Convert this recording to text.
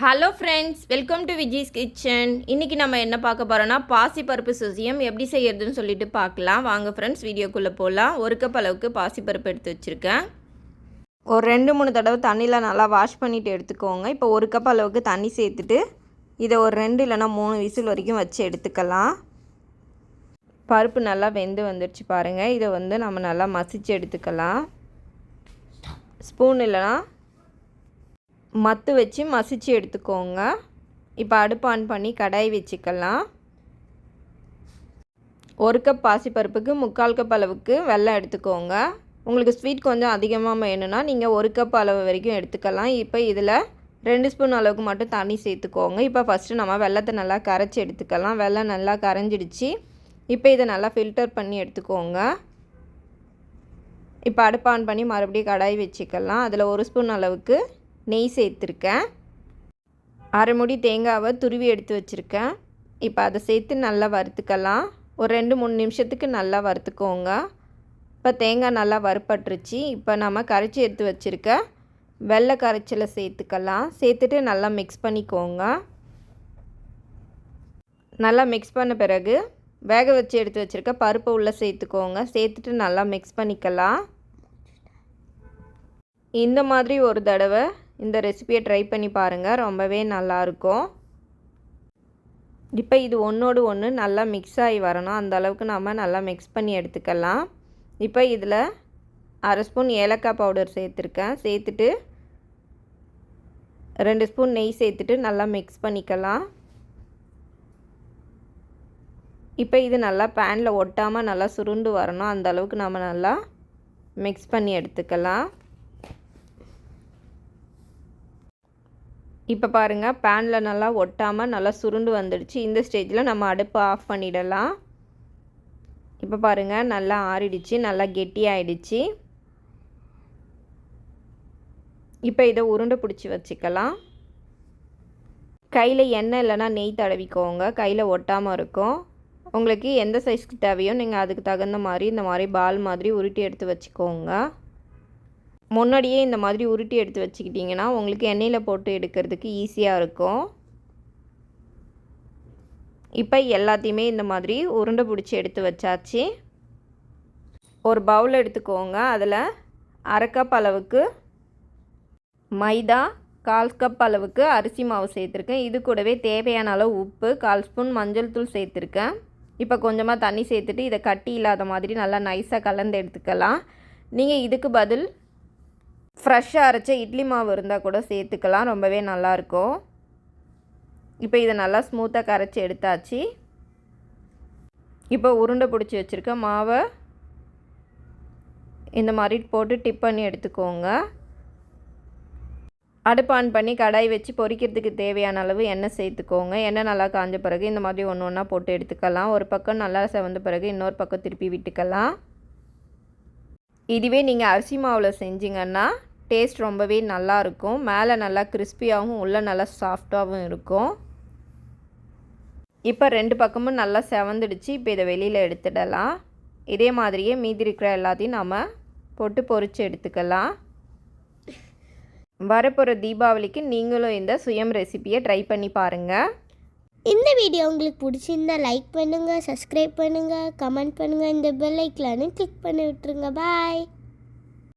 Hello friends welcome to Viji's kitchen இன்றைக்கி நம்ம என்ன பார்க்க போகிறோன்னா பாசிப்பருப்பு சுசியம் எப்படி செய்யறதுன்னு சொல்லிட்டு பார்க்கலாம். வாங்க ஃப்ரெண்ட்ஸ் வீடியோக்குள்ளே போகலாம் ஒரு கப் அளவுக்கு பாசிப்பருப்பு எடுத்து வச்சுருக்கேன். ஒரு ரெண்டு மூணு தடவை தண்ணியில் நல்லா வாஷ் பண்ணிவிட்டு எடுத்துக்கோங்க. இப்போ ஒரு கப் அளவுக்கு தண்ணி சேர்த்துட்டு இதை ஒரு ரெண்டு இல்லைன்னா மூணு விசில் வரைக்கும் வச்சு எடுத்துக்கலாம். பருப்பு நல்லா வெந்து வந்துடுச்சு பாருங்கள் இதை வந்து நம்ம நல்லா மசிச்சு எடுத்துக்கலாம். ஸ்பூன் இல்லைனா மத்து வச்சு மசிச்சு எடுத்துக்கோங்க. இப்போ அடுப்பு ஆன் பண்ணி கடாய் வச்சுக்கலாம். ஒரு கப் பாசிப்பருப்புக்கு முக்கால் கப் அளவுக்கு வெள்ளம் எடுத்துக்கோங்க. உங்களுக்கு ஸ்வீட் கொஞ்சம் அதிகமாக வேணும்னா நீங்கள் ஒரு கப் அளவு வரைக்கும் எடுத்துக்கலாம். இப்போ இதில் ரெண்டு ஸ்பூன் அளவுக்கு மட்டும் தண்ணி சேர்த்துக்கோங்க. இப்போ ஃபஸ்ட்டு நம்ம வெள்ளத்தை நல்லா கரைச்சி எடுத்துக்கலாம். வெள்ளம் நல்லா கரைஞ்சிடுச்சு. இப்போ இதை நல்லா ஃபில்டர் பண்ணி எடுத்துக்கோங்க. இப்போ அடுப்பு ஆன் பண்ணி மறுபடியும் கடாய் வச்சுக்கலாம். அதில் ஒரு ஸ்பூன் அளவுக்கு நெய் சேர்த்துருக்கேன். அரை முடி தேங்காவை துருவி எடுத்து வச்சுருக்கேன். இப்போ அதை சேர்த்து நல்லா வறுத்துக்கலாம். ஒரு ரெண்டு மூணு நிமிஷத்துக்கு நல்லா வறுத்துக்கோங்க. இப்போ தேங்காய் நல்லா வறுப்பட்டுருச்சு இப்போ நம்ம கரைச்சி எடுத்து வச்சுருக்க வெள்ளை கரைச்சலை சேர்த்துக்கலாம். சேர்த்துட்டு நல்லா மிக்ஸ் பண்ணிக்கோங்க. நல்லா மிக்ஸ் பண்ண பிறகு வேக வச்சு எடுத்து வச்சுருக்க பருப்பை உள்ளே சேர்த்துக்கோங்க. சேர்த்துட்டு நல்லா மிக்ஸ் பண்ணிக்கலாம். இந்த மாதிரி ஒரு தடவை இந்த ரெசிபியை ட்ரை பண்ணி பாருங்கள் ரொம்பவே நல்லாயிருக்கும் இப்போ இது ஒன்றோடு ஒன்று நல்லா மிக்ஸ் ஆகி வரணும். அந்த அளவுக்கு நம்ம நல்லா மிக்ஸ் பண்ணி எடுத்துக்கலாம். இப்போ இதில் அரை ஸ்பூன் ஏலக்காய் பவுடர் சேர்த்துருக்கேன். சேர்த்துட்டு ரெண்டு ஸ்பூன் நெய் சேர்த்துட்டு நல்லா மிக்ஸ் பண்ணிக்கலாம். இப்போ இது நல்லா பேனில் ஒட்டாமல் நல்லா சுருண்டு வரணும். அந்த அளவுக்கு நம்ம நல்லா மிக்ஸ் பண்ணி எடுத்துக்கலாம். இப்போ பாருங்கள் பேனில் நல்லா ஒட்டாமல் நல்லா சுருண்டு வந்துடுச்சு. இந்த ஸ்டேஜில் நம்ம அடுப்பை ஆஃப் பண்ணிடலாம். இப்போ பாருங்கள் நல்லா ஆறிடுச்சு நல்லா கெட்டி ஆயிடுச்சு. இப்போ இதை உருண்டை பிடிச்சி வச்சுக்கலாம். கையில் எண்ணெய் இல்லைன்னா நெய் தடவிக்கோங்க. கையில் ஒட்டாமல் இருக்கும். உங்களுக்கு எந்த சைஸ்க்கு தேவையோ நீங்கள் அதுக்கு தகுந்த மாதிரி இந்த மாதிரி பால் மாதிரி உருட்டி எடுத்து வச்சுக்கோங்க. முன்னாடியே இந்த மாதிரி உருட்டி எடுத்து வச்சுக்கிட்டிங்கன்னா உங்களுக்கு எண்ணெயில் போட்டு எடுக்கிறதுக்கு ஈஸியாக இருக்கும். இப்போ எல்லாத்தையுமே இந்த மாதிரி உருண்டை பிடிச்சி எடுத்து வச்சாச்சு. ஒரு பவுல் எடுத்துக்கோங்க. அதில் அரை கப் அளவுக்கு மைதா கால் கப் அளவுக்கு அரிசி மாவு சேர்த்துருக்கேன். இது கூடவே தேவையான அளவு உப்பு கால் ஸ்பூன் மஞ்சள் தூள் சேர்த்துருக்கேன். இப்போ கொஞ்சமாக தண்ணி சேர்த்துட்டு இதை கட்டி இல்லாத மாதிரி நல்லா நைஸாக கலந்து எடுத்துக்கலாம். நீங்கள் இதுக்கு பதில் ஃப்ரெஷ்ஷாக அரைச்ச இட்லி மாவு இருந்தால் கூட சேர்த்துக்கலாம். ரொம்பவே நல்லாயிருக்கும். இப்போ இதை நல்லா ஸ்மூத்தாக கரைச்சி எடுத்தாச்சு. இப்போ உருண்டை பிடிச்சி வச்சுருக்க மாவை இந்த மாதிரி போட்டு டிப் பண்ணி எடுத்துக்கோங்க. அடுப்பு ஆன் பண்ணி கடாய் வச்சு பொரிக்கிறதுக்கு தேவையான அளவு எண்ணெய் சேர்த்துக்கோங்க. எண்ணெய் நல்லா காஞ்ச பிறகு இந்த மாதிரி ஒன்று ஒன்றா போட்டு எடுத்துக்கலாம். ஒரு பக்கம் நல்லா செவந்த பிறகு இன்னொரு பக்கம் திருப்பி விட்டுக்கலாம். இதுவே நீங்கள் அரிசி மாவில் செஞ்சிங்கன்னா டேஸ்ட் ரொம்பவே நல்லாயிருக்கும் மேலே நல்லா கிறிஸ்பியாகவும் உள்ளே நல்லா சாஃப்டாகவும் இருக்கும். இப்போ ரெண்டு பக்கமும் நல்லா செவந்துடுச்சு. இப்போ இதை வெளியில் எடுத்துடலாம். இதே மாதிரியே மீதி இருக்கிற எல்லாத்தையும் நம்ம போட்டு பொறிச்சு எடுத்துக்கலாம். வரப்போகிற தீபாவளிக்கு நீங்களும் இந்த சுயம் ரெசிப்பியை ட்ரை பண்ணி பாருங்கள் இந்த வீடியோ உங்களுக்கு பிடிச்சிருந்தா லைக் பண்ணுங்கள் சப்ஸ்கிரைப் பண்ணுங்கள் கமெண்ட் பண்ணுங்கள் இந்த பெல் ஐக்கலானு கிளிக் பண்ணி விட்டுருங்க. பாய்